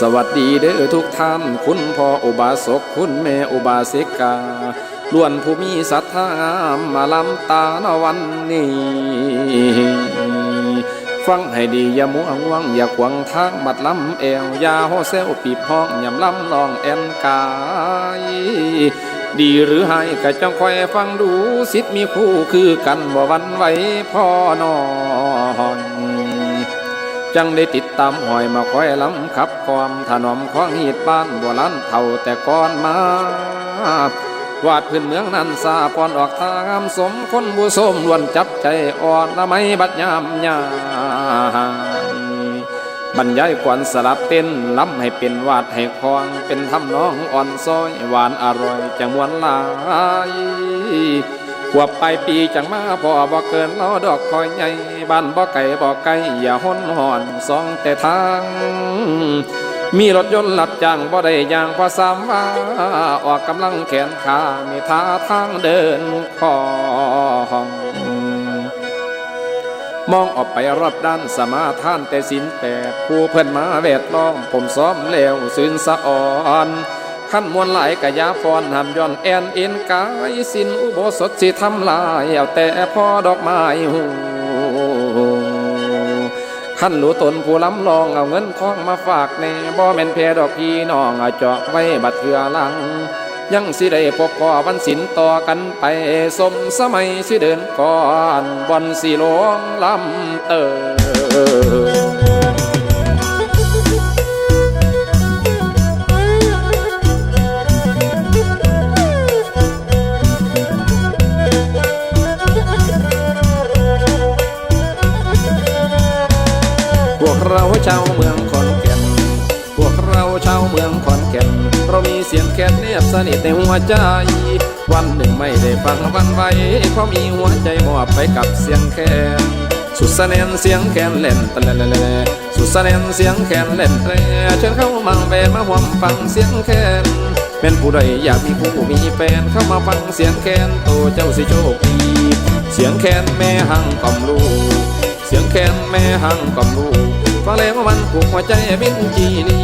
สวัสดีเด้อทุกท่าน คุณพ่ออุบาสกคุณแม่อุบาสิกาล้วนผู้มีศรัทธามาลำตาณวันนี้ ฟังให้ดีอย่ามัวง่วงอย่าขวางทางบัดลำแอวอย่าโฮเซลปีบห้องยำลำลองแอนกาย ดีหรือให้ก็จ้องคอยฟังดูสิทธิ์มีคู่คือกันบ่วันไหวพ่อนอน จังได้ติดตามหอยมาคอยล้ำขับความถนอมของหีดบ้านบัวลันเท่าแต่ก่อนมาวาดพื้นเมืองนั้นซาปอนออกทางสมคนบุสมล้วนจับใจอ่อนละไม่บัดยามยาบรรยายกวนสลับเต้นล้ำให้เป็นวาดให้คลองเป็นทำน้องอ่อนซอยหวานอร่อยจังมวนลาย ขวบไปปีจังมาพอบ่เกินล้อดอกคอยใหญ่บ้านบ่ไก่บ่ไก่อย่าห้นหอนสองแต่ทาง มีรถยนต์หลับจ้างบ่ได้ย่างพอสามว่าออกกำลังแขนขามีท่าทางเดินของมองออกไปรอบด้านสมาทานแต่สินแปดผู้เพิ่อนมาแวดล้อมผมซ้อมแล้วซื่นสะอ่อน ขั้นมวลหลายกะยาฟอนหำย้อนแอนเอ็นกายสินอุโบสถสิทำลายเอาแต่พอดอกไม้หูขั้นหลูตนผู้ล้ำลองเอาเงินทองมาฝากแน่บ่แม่นเพดอกพี่น้องเอาเจาะไว้บัดเถื่อหลัง ยังสิได้พบพอวันสินต่อกันไปสมสมัยสิเดินก่อนบอนสีหลวงลำเตอ เราชาวเมืองขอนแก่น พวกเราชาวเมืองขอนแก่น เรามีเสียงแคนเนียบสนิทในหัวใจ วันหนึ่งไม่ได้ฟังวันไหวเพราะมีหัวใจมอบไปกับเสียงแคนสุดสะแนนเสียงแคนเล่นตะเลเลเลสุดสะแนนเสียงแคนเล่นเตรเชิญเข้ามาแวะมาห่วมฟังเสียงแคนเป็นผู้ใดอยากมีคู่มีแฟนเข้ามาฟังเสียงแคนโตเจ้าสิโชคดีเสียงแคนแม่หังกล่อมลูกเสียงแคนแม่หังกล่อมลูก ฟังแล้วมันผูกหัวใจบินจีนี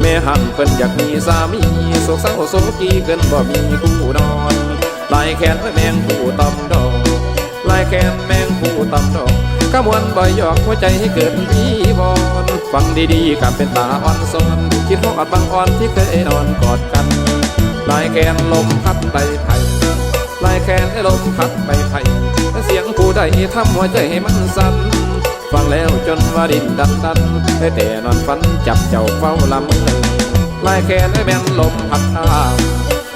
แม่หังเพิ่นอยากมีสามีโศกเศร้าโศกีเกินบ่มีคู่นอนลายแขนแมงผู้ตำดอกลายแขนแมงผู้ตำดอกกระมวลบ่อยหยอกหัวใจให้เกิดพีบอนฟังดีๆกับเป็นตาอ่อนซนคิดฮอดบางอ่อนที่เคยนอนกอดกัน ลายแขนลมพัดไปไทยลายแขนให้ลมพัดไปไทยเสียงผู้ใดทำหัวใจให้มันสั่น ฟังแล้วจนว่าดินดันดันได้แต่นอนฝันจับเจ้าเฝ้าลำเลยลายแขนให้แม่นลมพัดเท้า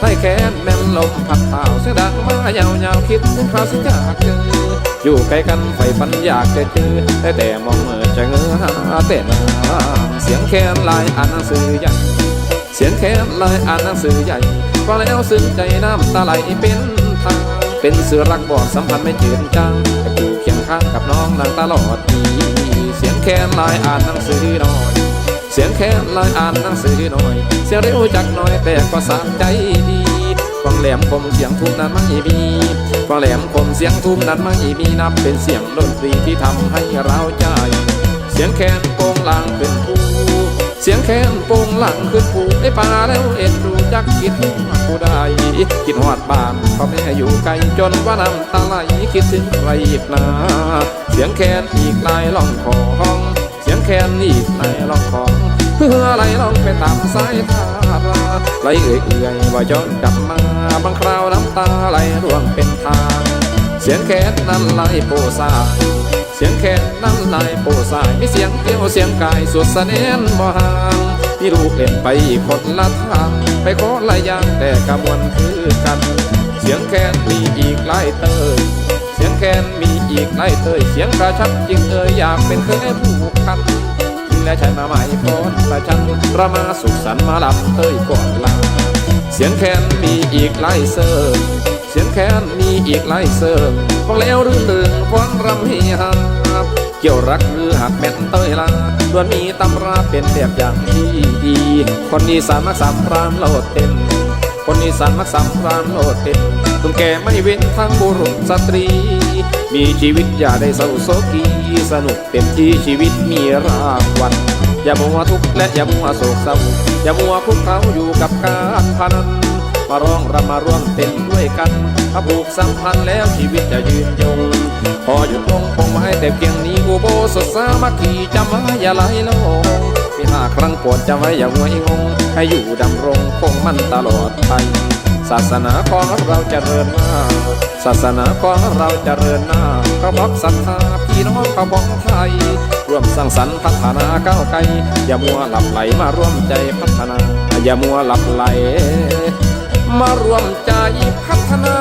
ลายแขนแม่นลมพัดเท้าเสียงดังมายาวๆคิดถึงคราวสิจากเจออยู่ใกล้กันไฟฝันอยากจะเจอได้แต่มองเมื่อจะเงอหาแต่นาเสียงแคนลายอ่านหนังสือใหญ่เสียงแคนลายอ่านหนังสือใหญ่ฟังแล้วซึ้งใจน้ำตาไหลเป็นทางเป็นเสือรักบอกสัมพันธ์ไม่เจือนจางแต่อยู่เคียง ข้างกับน้องนางตลอดปีเสียงแคนลายอ่านหนังสือหน่อย เสียงแคนลายอ่านหนังสือหน่อย เสียงเร็วจักหน่อยแต่ก็สานใจดีฟังแหลมคมเสียงทุ่มนั้นไม่มีฟังแหลมคมเสียงทุ่มนั้นไม่มีนับเป็นเสียงดนตรีที่ทำให้เราใจ เสียงแคนโกงลางเป็นผู้ เสียงแค้นโปงหลังขึ้นภูได้ป่าแล้วเอ็นดูจักคิดผู้ใดคิดหอดบ้านพ่อแม่อยู่ไกลจนว่าน้ำตาไหลคิดถึงใครอีกนาเสียงแค้นอีกลายล่องของเสียงแคนอีกลายล่องของเพื่ออะไรล่องไปตามสายทาไหลเอื่อยเอื่อยว่าย้อนกลับมาบางคราวน้ำตาไหลร่วงเป็นทาง เสียงแคนนั้นไหลโปซา สียงแคนนั้นลายโปสายมีเสียงเกี้ยวเสียงกายสุดสะเนนบ่ห่างมีลูกเล่นไปคนละทางไปขอละอย่างแต่กระมวลคือกัน เสียงแคนมีอีกหลายเตยเสียงแคนมีอีกหลายเตยเสียงกระชับจริงเอ่ยอยากเป็นเคยผูกพันจึงและใช้มาใหม่พรประชันประมาสุขสันต์มาหลับเตยก่อนลาเสียงแคนมีอีกหลายเสริมเสีย แคนมีอีกหลายเสิริมฟังแล้วรื่นเริงฟ้อนรำเฮฮาเกี่ยวรักหรือหักแม่นเตยลาล้วนมีตำราเป็นแบบอย่างที่ดี คนอีสานมักสามพรามโลดเต็มคนอีสานมักสามพรามโลดเต็มตุ้มแก่ไม่เว้นทั้งบุรุษสตรี มีชีวิตอย่าได้เศร้าโศกีสนุกเต็มที่ชีวิตมีรางวัลอย่ามัวทุกข์และอย่ามัวโศกเศร้าอย่ามัวคลุกเคล้าอยู่กับการพนัน มาร้องรำมาร่วมเต้นด้วยกันถ้าผูกสัมพันธ์แล้วชีวิตจะยืนยงพอหยุดลงคงไว้แต่เพียงนี้อุโบสถสามัคคีจะมาอย่าไหลลงมีห้าครั้งปรดจะไว้อย่าหวยงง ให้อยู่ดำรงคงมั่นตลอดไปศาสนาของเราเจริญหน้า ศาสนาของเราเจริญหน้าก็เพราะศรัทธาพี่น้องเขาของไทย ร่วมสร้างสรรค์พัฒนาก้าวไกล อย่ามัวหลับไหลมาร่วมใจพัฒนา อย่ามัวหลับไหล มารวมใจพัฒนา